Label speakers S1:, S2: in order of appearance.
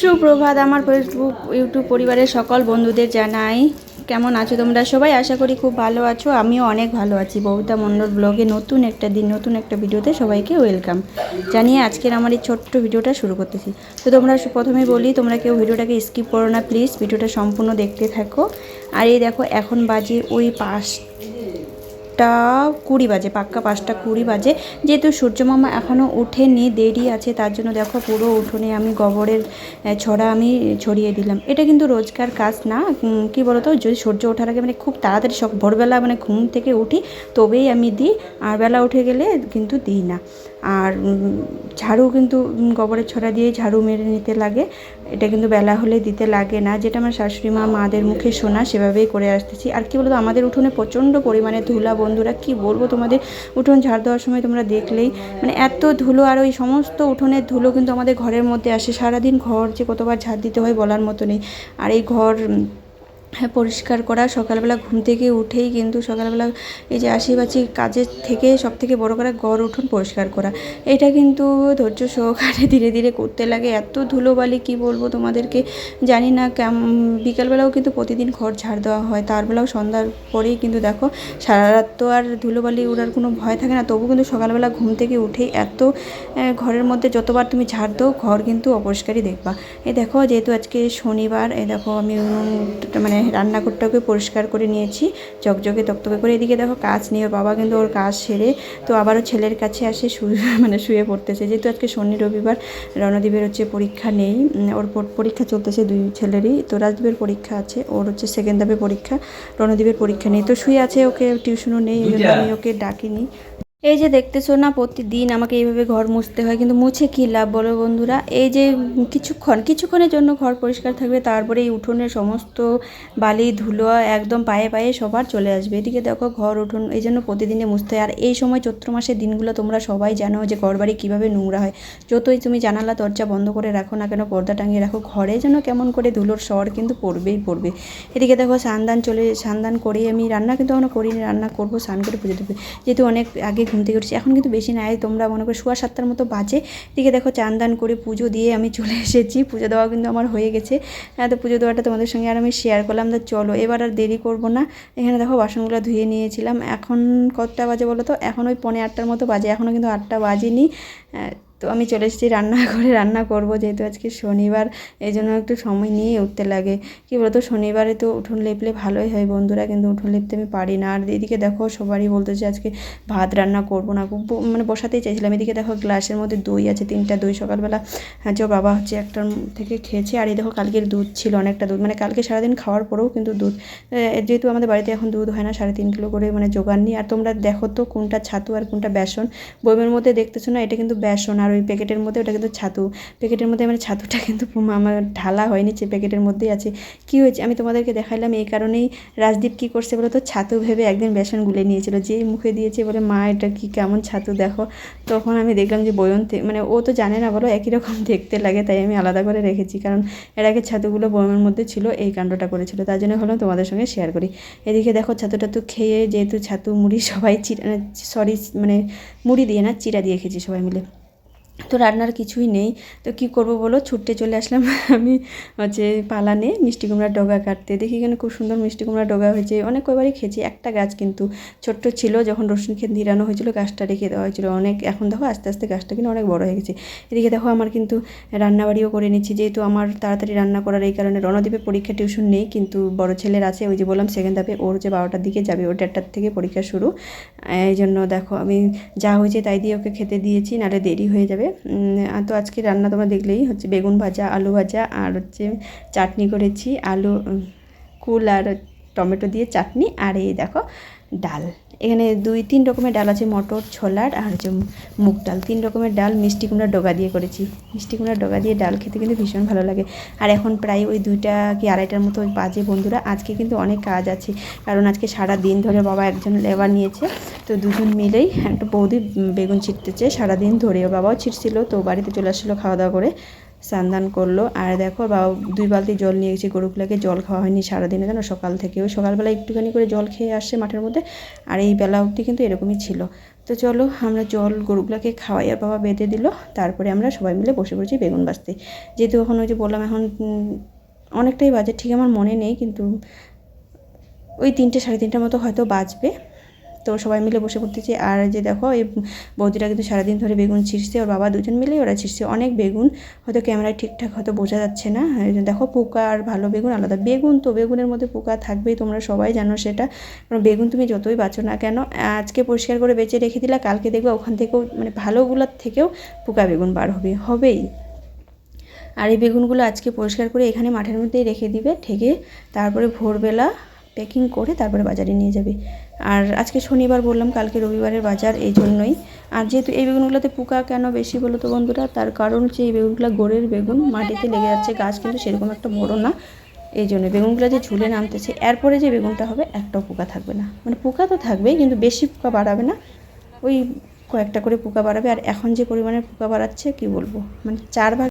S1: সুপ্রভাত, আমার Facebook YouTube পরিবারের সকল বন্ধুদের জানাই। কেমন আছো তোমরা সবাই? আশা করি খুব ভালো আছো। আমিও অনেক ভালো আছি। ববিতা মণ্ডল ব্লগে নতুন একটা দিন, নতুন একটা ভিডিওতে সবাইকে ওয়েলকাম জানিয়ে আজকের আমার এই ছোট্ট ভিডিওটা শুরু করতেছি। তো তোমরা প্রথমে বলি, তোমরা কেউ ভিডিওটাকে স্কিপ করো না, প্লিজ। ভিডিওটা সম্পূর্ণ দেখতে থাকো। আর এই দেখো, এখন বাজে ওই পাঁচ পাঁচটা কুড়ি বাজে, পাক্কা পাঁচটা কুড়ি বাজে। যেহেতু সূর্যমামা এখনও ওঠেনি দেরি আছে, তার জন্য দেখো পুরো উঠোনে আমি গোবরের ছড়া আমি ছড়িয়ে দিলাম। এটা কিন্তু রোজকার কাজ না কি বলতো, যদি সূর্য ওঠার আগে মানে খুব তাড়াতাড়ি সব ভোরবেলা মানে ঘুম থেকে উঠি, তবেই আমি দিই, আর বেলা উঠে গেলে কিন্তু দিই না। আর ঝাড়ু কিন্তু গোবরের ছড়া দিয়ে ঝাড়ু মেরে নিতে লাগে। এটা কিন্তু বেলা হলে দিতে লাগে না। যেটা আমার শাশুড়ি মা, মাদের মুখে শোনা সেভাবেই করে আসতেছি। আর কি বলতো, আমাদের উঠোনে প্রচণ্ড পরিমাণে ধুলা, বন্ধুরা, কি বলব তোমাদের? উঠোন ঝাড় দেওয়ার সময় তোমরা দেখলেই মানে এত ধুলো আর ওই সমস্ত উঠোনের ধুলো কিন্তু আমাদের ঘরের মধ্যে আসে। সারাদিন ঘর যে কতবার ঝাড় দিতে হয় বলার মতো নেই। আর এই ঘর পরিষ্কার করা। সকালবেলা ঘুম থেকে উঠেই কিন্তু সকালবেলা এই যে আশিবাচি কাজের থেকে সব থেকে বড় করা ঘর উঠোন পরিষ্কার করা। এটা কিন্তু ধৈর্য সহকারে ধীরে ধীরে করতে লাগে। এত ধুলোবালি কি বলব তোমাদেরকে? জানি না কেম, বিকালবেলাও কিন্তু প্রতিদিন ঘর ঝাড় দেওয়া হয়। তার বেলাও সন্ধ্যার পরেই কিন্তু দেখো সারা রাত তো আর ধুলোবালি উড়ার কোনো ভয় থাকে না। তবু কিন্তু সকালবেলা ঘুম থেকে উঠেই এত ঘরের মধ্যে যতবার তুমি ঝাড় দাও, ঘর কিন্তু অপরিষ্কারই দেখবা। এই দেখো, যেহেতু আজকে শনিবার, এই দেখো আমি মানে রান্নাঘরটাকে পরিষ্কার করে নিয়েছি চকচকে তকতকে করে। এদিকে দেখো কাজ নিয়ে ওর বাবা কিন্তু ওর কাজ সেরে তো আবারও ছেলের কাছে আসে শুয়ে মানে শুয়ে পড়তেছে। যেহেতু আজকে শনি রবিবার রণদীপের হচ্ছে পরীক্ষা নেই ওর পরীক্ষা চলতেছে দুই ছেলেরই। তো রাজদীপের পরীক্ষা আছে ওর হচ্ছে সেকেন্ড ধাপে পরীক্ষা রণদীপের পরীক্ষা নেই। তো শুয়ে আছে ওকে টিউশনও নেই এই জন্য আমি ওকে ডাকিনি। এই যে দেখতেছো না, প্রতিদিন আমাকে এইভাবে ঘর মুছতে হয়, কিন্তু মুছে কী লাভ বলো বন্ধুরা? এই যে কিছুক্ষণ, কিছুক্ষণের জন্য ঘর পরিষ্কার থাকবে, তারপরে এই উঠোনের সমস্ত বালি, ধুলো একদম পায়ে পায়ে সবার চলে আসবে। এদিকে দেখো ঘর, উঠোন, এই জন্য প্রতিদিনে মুছতে হয়। আর এই সময় চৈত্র মাসের দিনগুলো তোমরা সবাই জানো যে ঘর বাড়ি কীভাবে নোংরা হয়। যতই তুমি জানালা, দরজা বন্ধ করে রাখো না কেন, পর্দা টাঙিয়ে রাখো, ঘরে যেন কেমন করে ধুলোর স্বর কিন্তু পড়বেই পড়বে। এদিকে দেখো সান্দান চলে, সান্দান করে আমি রান্না কিন্তু এখনও করিনি, রান্না করব, স্নান করে পুজো দেবে। যেহেতু অনেক আগে ঘুম থেকে উঠেছি। এখন কিন্তু বেশি নাই তোমরা মনে করো সোয়া সাতটার মতো বাজে। এদিকে দেখো চান দান করে পুজো দিয়ে আমি চলে এসেছি। পুজো দেওয়া কিন্তু আমার হয়ে গেছে। হ্যাঁ, তো পুজো দেওয়াটা তোমাদের সঙ্গে আর আমি শেয়ার করলাম। তো চলো এবার আর দেরি করব না। এখানে দেখো বাসনগুলো ধুয়ে নিয়েছিলাম। এখন কতটা বাজে বলো তো? এখন ওই পনেরো আটটার মতো বাজে। এখনও কিন্তু আটটা বাজেনি। আহ, তো আমি চলে এসেছি রান্না করে রান্না করব যেহেতু আজকে শনিবার, এই জন্য একটু সময় নিয়ে উঠতে লাগে। কী বলতো, শনিবারে তো উঠোন লেপলে ভালোই হয় বন্ধুরা, কিন্তু উঠোন লেপতে আমি পারি না। আর এদিকে দেখো, সবারই বলতেছে আজকে ভাত রান্না করব না খুব মানে বসাতেই চাইছিলাম। এদিকে দেখো, গ্লাসের মধ্যে দই আছে, তিনটা দই। সকালবেলা হ্যাঁ যে বাবা হচ্ছে একটার থেকে খেয়েছে। আর এই দেখো, কালকের দুধ ছিল অনেকটা দুধ মানে কালকে সারাদিন খাওয়ার পরেও কিন্তু দুধ যেহেতু আমাদের বাড়িতে এখন দুধ হয় না, সাড়ে তিন কিলো করে মানে জোগান নিই। আর তোমরা দেখো তো কোনটা ছাতু আর কোনটা বেসন। বইমের মধ্যে দেখতেছো না, এটা কিন্তু বেসন। আর ওই প্যাকেটের মধ্যে ওটা কিন্তু ছাতু, প্যাকেটের মধ্যে মানে ছাতুটা কিন্তু আমার ঢালা হয়নি, যে প্যাকেটের মধ্যেই আছে। কি হয়েছে? আমি তোমাদেরকে দেখাইলাম, এই কারণেই রাজদীপ কি করছে বলো তো ছাতু ভেবে একদিন বেসন গুলে নিয়েছিল যেই মুখে দিয়েছে বলে, মা, এটা কি কেমন ছাতু দেখো? তখন আমি দেখলাম যে বয়ন মানে ও তো জানে না বলো, একই রকম দেখতে লাগে, তাই আমি আলাদা করে রেখেছি। কারণ এর আগে ছাতুগুলো বয়মের মধ্যে ছিল, এই কাণ্ডটা করেছিল, তার জন্য হলো তোমাদের সঙ্গে শেয়ার করি। এদিকে দেখো, ছাতুটা তো খেয়ে যেহেতু ছাতু, মুড়ি সবাই চিরা সরি মানে মুড়ি দিয়ে না, চিরা দিয়ে খেয়েছি সবাই মিলে। তো রান্নার কিছুই নেই। তো কি করব বলো? ছুটতে চলে আসলাম। আমি হচ্ছে পালানে মিষ্টি কুমড়ার ডগা কাটতে। দেখি এখানে খুব সুন্দর মিষ্টি কুমড়ার ডগা হয়েছে। অনেক কয়বারই খেয়েছি। একটা গাছ কিন্তু ছোট্ট ছিল। যখন রসুন খেত নিরানো হয়েছিল, গাছটা রেখে দেওয়া হয়েছিল। অনেক, এখন দেখো আস্তে আস্তে গাছটা কিন্তু অনেক বড় হয়ে গেছে। এদিকে দেখো আমার কিন্তু রান্নাবাড়িও করে নিচ্ছি। যেহেতু আমার তাড়াতাড়ি রান্না করার এই কারণে রণদ্বীপে পরীক্ষা টিউশন নেই, কিন্তু বড় ছেলের আছে। ওই যে বললাম সেকেন্ড ধাপে ওর যে বারোটার দিকে যাবে। ওর দেড়টার থেকে পরীক্ষা শুরু। এই জন্য দেখো, আমি যা হয়েছে তাই দিয়ে ওকে খেতে দিয়েছি। নাহলে দেরি হয়ে যাবে। আর তো আজকে রান্না তোমরা দেখলেই হচ্ছে বেগুন ভাজা, আলু ভাজা আর হচ্ছে চাটনি করেছি। আলু কুল আর টমেটো দিয়ে চাটনি আর এই দেখো ডাল। এখানে দুই, তিন রকমের ডাল আছে, মটর, ছোলার আর হচ্ছে মুগ ডাল। তিন রকমের ডাল, মিষ্টি কুমড়ার ডগা দিয়ে করেছি। মিষ্টি কুমড়ার ডগা দিয়ে ডাল খেতে কিন্তু ভীষণ ভালো লাগে। আর এখন প্রায় ওই দুইটা কি আড়াইটার মতো বাজে বন্ধুরা, আজকে কিন্তু অনেক কাজ আছে। কারণ আজকে সারা দিন ধরে বাবা একজন লেবার নিয়েছে। তো দুজন মিলেই একটা বৌদি বেগুন ছিটতেছে, সারাদিন ধরে ওর বাবাও ছিটছিল, তো বাড়িতে চলে আসছিল খাওয়া দাওয়া করে, স্নান করল। আর দেখো, বাবা দুই বালতি জল নিয়ে গেছি, গরুগুলোকে জল খাওয়া হয়নি সারাদিনে, জানো, সকাল থেকে ওই সকালবেলা একটুখানি করে জল খেয়ে আসছে মাঠের মধ্যে, আর এই বেলা অবধি কিন্তু এরকমই ছিল। তো চলো, আমরা জল গরুগুলোকে খাওয়াই আর বাবা বেঁধে দিল, তারপরে আমরা সবাই মিলে বসে পড়েছি বেগুন বাঁচতে। যেহেতু এখন ওই যে বললাম, এখন অনেকটাই বাজে, ঠিক আমার মনে নেই, কিন্তু ওই তিনটে, সাড়ে তিনটার মতো হয়তো বাজবে। তো সবাই মিলে বসে পড়তেছি। আর যে দেখো, এই বৌদিরা কিন্তু সারাদিন ধরে বেগুন ছিঁড়ছে, ওর বাবা দুজন মিলেই ওরা ছিঁড়ছে অনেক বেগুন। হয়তো ক্যামেরায় ঠিকঠাক হয়তো বোঝা যাচ্ছে না। দেখো, পোকা আর ভালো বেগুন আলাদা। বেগুন তো বেগুনের মধ্যে পোকা থাকবেই, তোমরা সবাই জানো সেটা। কারণ বেগুন তুমি যতই বাঁচো না কেন, আজকে পরিষ্কার করে বেঁচে রেখে দিলা, কালকে দেখবে ওখান থেকেও মানে ভালোগুলোর থেকেও পোকা বেগুন বার হবে, হবেই। আর এই বেগুনগুলো আজকে পরিষ্কার করে এখানে মাঠের মধ্যেই রেখে দিবে, ঠেকে তারপরে ভোরবেলা প্যাকিং করে তারপরে বাজারে নিয়ে যাবে। আর আজকে শনিবার বললাম, কালকে রবিবারের বাজার, এই জন্যই। আর যেহেতু এই বেগুনগুলোতে পোকা কেন বেশি বলো তো বন্ধুরা, তার কারণ হচ্ছে এই বেগুনগুলো গোড়ের বেগুন, মাটিতে লেগে যাচ্ছে, গাছ কিন্তু সেরকম একটা বড় না। এই জন্য বেগুনগুলো যে ঝুলে নামতেছে, এরপরে যে বেগুনটা হবে, একটাও পোকা থাকবে না। মানে পোকা তো থাকবেই, কিন্তু বেশি পোকা বাড়াবে না। ওই কয়েকটা করে পোকা বাড়াবে, আর এখন যে পরিমাণে পোকা বাড়াচ্ছে, কি বলব? মানে চার ভাগ